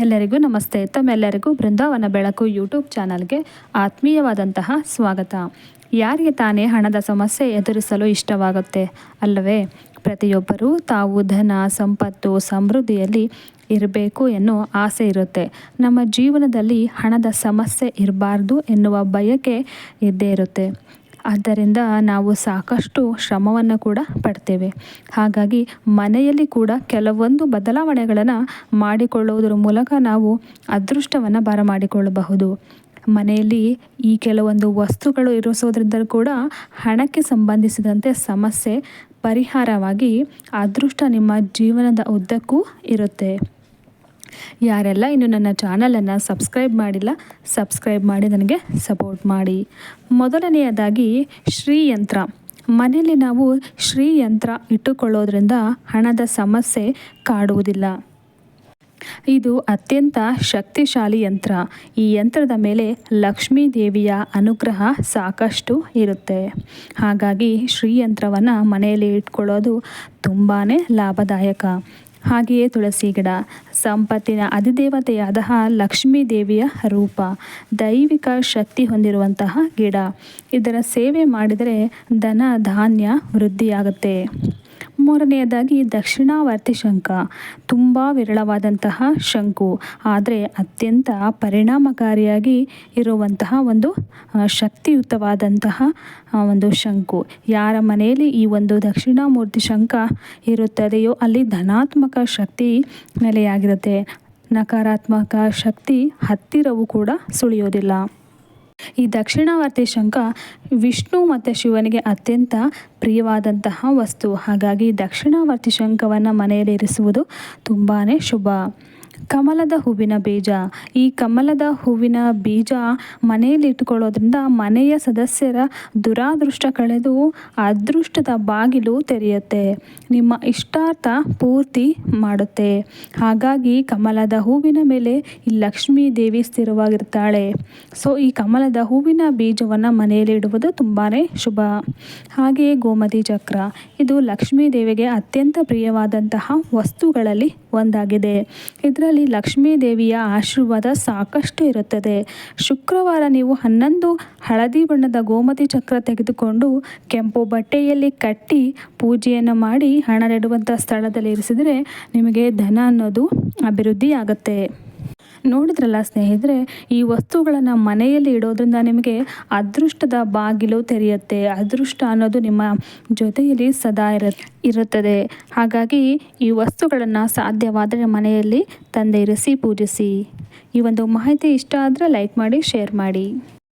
ಎಲ್ಲರಿಗೂ ನಮಸ್ತೆ. ತಮ್ಮೆಲ್ಲರಿಗೂ ಬೃಂದಾವನ ಬೆಳಕು ಯೂಟ್ಯೂಬ್ ಚಾನಲ್ಗೆ ಆತ್ಮೀಯವಾದಂತಹ ಸ್ವಾಗತ. ಯಾರಿಗೆ ತಾನೇ ಹಣದ ಸಮಸ್ಯೆ ಎದುರಿಸಲು ಇಷ್ಟವಾಗುತ್ತೆ? ಅಲ್ಲವೇ, ಪ್ರತಿಯೊಬ್ಬರೂ ತಾವು ಧನ, ಸಂಪತ್ತು, ಸಮೃದ್ಧಿಯಲ್ಲಿ ಇರಬೇಕು ಎನ್ನುವ ಆಸೆ ಇರುತ್ತೆ. ನಮ್ಮ ಜೀವನದಲ್ಲಿ ಹಣದ ಸಮಸ್ಯೆ ಇರಬಾರ್ದು ಎನ್ನುವ ಬಯಕೆ ಇದ್ದೇ ಇರುತ್ತೆ. ಆದ್ದರಿಂದ ನಾವು ಸಾಕಷ್ಟು ಶ್ರಮವನ್ನು ಕೂಡ ಪಡ್ತೇವೆ. ಹಾಗಾಗಿ ಮನೆಯಲ್ಲಿ ಕೂಡ ಕೆಲವೊಂದು ಬದಲಾವಣೆಗಳನ್ನು ಮಾಡಿಕೊಳ್ಳುವುದರ ಮೂಲಕ ನಾವು ಅದೃಷ್ಟವನ್ನು ಬರಮಾಡಿಕೊಳ್ಳಬಹುದು ಮನೆಯಲ್ಲಿ ಈ ಕೆಲವೊಂದು ವಸ್ತುಗಳು ಇರಿಸೋದ್ರಿಂದ ಕೂಡ ಹಣಕ್ಕೆ ಸಂಬಂಧಿಸಿದಂತೆ ಸಮಸ್ಯೆ, ಪರಿಹಾರವಾಗಿ ಅದೃಷ್ಟ ನಿಮ್ಮ ಜೀವನದ ಉದ್ದಕ್ಕೂ ಇರುತ್ತೆ. ಯಾರೆಲ್ಲ ಇನ್ನು ನನ್ನ ಚಾನಲನ್ನು ಸಬ್ಸ್ಕ್ರೈಬ್ ಮಾಡಿಲ್ಲ, ಸಬ್ಸ್ಕ್ರೈಬ್ ಮಾಡಿ ನನಗೆ ಸಪೋರ್ಟ್ ಮಾಡಿ. ಮೊದಲನೆಯದಾಗಿ ಶ್ರೀಯಂತ್ರ. ಮನೆಯಲ್ಲಿ ನಾವು ಶ್ರೀಯಂತ್ರ ಇಟ್ಟುಕೊಳ್ಳೋದ್ರಿಂದ ಹಣದ ಸಮಸ್ಯೆ ಕಾಡುವುದಿಲ್ಲ. ಇದು ಅತ್ಯಂತ ಶಕ್ತಿಶಾಲಿ ಯಂತ್ರ. ಈ ಯಂತ್ರದ ಮೇಲೆ ಲಕ್ಷ್ಮೀ ದೇವಿಯ ಅನುಗ್ರಹ ಸಾಕಷ್ಟು ಇರುತ್ತೆ. ಹಾಗಾಗಿ ಶ್ರೀಯಂತ್ರವನ್ನು ಮನೆಯಲ್ಲಿ ಇಟ್ಕೊಳ್ಳೋದು ತುಂಬಾ ಲಾಭದಾಯಕ. ಹಾಗೆಯೇ ತುಳಸಿ ಗಿಡ, ಸಂಪತ್ತಿನ ಅಧಿದೇವತೆಯಾದ ಲಕ್ಷ್ಮೀ ದೇವಿಯ ರೂಪ, ದೈವಿಕ ಶಕ್ತಿ ಹೊಂದಿರುವಂತಹ ಗಿಡ. ಇದರ ಸೇವೆ ಮಾಡಿದರೆ ಧನ ಧಾನ್ಯ ವೃದ್ಧಿಯಾಗುತ್ತೆ. ಮೂರನೆಯದಾಗಿ ದಕ್ಷಿಣಾವರ್ತಿ ಶಂಖ. ತುಂಬ ವಿರಳವಾದಂತಹ ಶಂಕು. ಆದರೆ ಅತ್ಯಂತ ಪರಿಣಾಮಕಾರಿಯಾಗಿ ಇರುವಂತಹ ಒಂದು ಶಕ್ತಿಯುತವಾದಂತಹ ಒಂದು ಶಂಕು. ಯಾರ ಮನೆಯಲ್ಲಿ ಈ ಒಂದು ದಕ್ಷಿಣಾಮೂರ್ತಿ ಶಂಖ ಇರುತ್ತದೆಯೋ ಅಲ್ಲಿ ಧನಾತ್ಮಕ ಶಕ್ತಿ ನೆಲೆಯಾಗಿರುತ್ತೆ. ನಕಾರಾತ್ಮಕ ಶಕ್ತಿ ಹತ್ತಿರವೂ ಕೂಡ ಸುಳಿಯೋದಿಲ್ಲ. ಈ ದಕ್ಷಿಣಾವರ್ತಿ ಶಂಖ ವಿಷ್ಣು ಮತ್ತು ಶಿವನಿಗೆ ಅತ್ಯಂತ ಪ್ರಿಯವಾದಂತಹ ವಸ್ತು. ಹಾಗಾಗಿ ದಕ್ಷಿಣಾವರ್ತಿ ಶಂಖವನ್ನು ಮನೆಯಲ್ಲಿ ಇರಿಸುವುದು ತುಂಬಾ ಶುಭ. ಕಮಲದ ಹೂವಿನ ಬೀಜ. ಈ ಕಮಲದ ಹೂವಿನ ಬೀಜ ಮನೆಯಲ್ಲಿ ಇಟ್ಟುಕೊಳ್ಳೋದ್ರಿಂದ ಮನೆಯ ಸದಸ್ಯರ ದುರಾದೃಷ್ಟ ಕಳೆದು ಅದೃಷ್ಟದ ಬಾಗಿಲು ತೆರೆಯುತ್ತೆ. ನಿಮ್ಮ ಇಷ್ಟಾರ್ಥ ಪೂರ್ತಿ ಮಾಡುತ್ತೆ. ಹಾಗಾಗಿ ಕಮಲದ ಹೂವಿನ ಮೇಲೆ ಈ ಲಕ್ಷ್ಮೀ ದೇವಿ ಸ್ಥಿರವಾಗಿರ್ತಾಳೆ. ಸೊ, ಈ ಕಮಲದ ಹೂವಿನ ಬೀಜವನ್ನು ಮನೆಯಲ್ಲಿ ಇಡುವುದು ತುಂಬಾ ಶುಭ. ಹಾಗೆಯೇ ಗೋಮತಿ ಚಕ್ರ. ಇದು ಲಕ್ಷ್ಮೀ ದೇವಿಗೆ ಅತ್ಯಂತ ಪ್ರಿಯವಾದಂತಹ ವಸ್ತುಗಳಲ್ಲಿ ಒಂದಾಗಿದೆ. ಇದರಲ್ಲಿ ಲಕ್ಷ್ಮೀ ದೇವಿಯ ಆಶೀರ್ವಾದ ಸಾಕಷ್ಟು ಇರುತ್ತದೆ. ಶುಕ್ರವಾರ ನೀವು ಹನ್ನೊಂದು ಹಳದಿ ಬಣ್ಣದ ಗೋಮತಿ ಚಕ್ರ ತೆಗೆದುಕೊಂಡು ಕೆಂಪು ಬಟ್ಟೆಯಲ್ಲಿ ಕಟ್ಟಿ ಪೂಜೆಯನ್ನು ಮಾಡಿ ಹಣ ನೆಡುವಂಥ ಸ್ಥಳದಲ್ಲಿ ಇರಿಸಿದರೆ ನಿಮಗೆ ಧನ ಅನ್ನೋದು ಅಭಿವೃದ್ಧಿ ಆಗುತ್ತೆ ನೋಡಿದ್ರಲ್ಲ ಸ್ನೇಹಿತರೆ, ಈ ವಸ್ತುಗಳನ್ನು ಮನೆಯಲ್ಲಿ ಇಡೋದ್ರಿಂದ ನಿಮಗೆ ಅದೃಷ್ಟದ ಬಾಗಿಲು ತೆರೆಯುತ್ತೆ. ಅದೃಷ್ಟ ಅನ್ನೋದು ನಿಮ್ಮ ಜೊತೆಯಲ್ಲಿ ಸದಾ ಇರ ಇರುತ್ತದೆ. ಹಾಗಾಗಿ ಈ ವಸ್ತುಗಳನ್ನು ಸಾಧ್ಯವಾದರೆ ಮನೆಯಲ್ಲಿ ತಂದೆ ಇರಿಸಿ, ಪೂಜಿಸಿ. ಈ ಒಂದು ಮಾಹಿತಿ ಇಷ್ಟ ಆದರೆ ಲೈಕ್ ಮಾಡಿ ಶೇರ್ ಮಾಡಿ.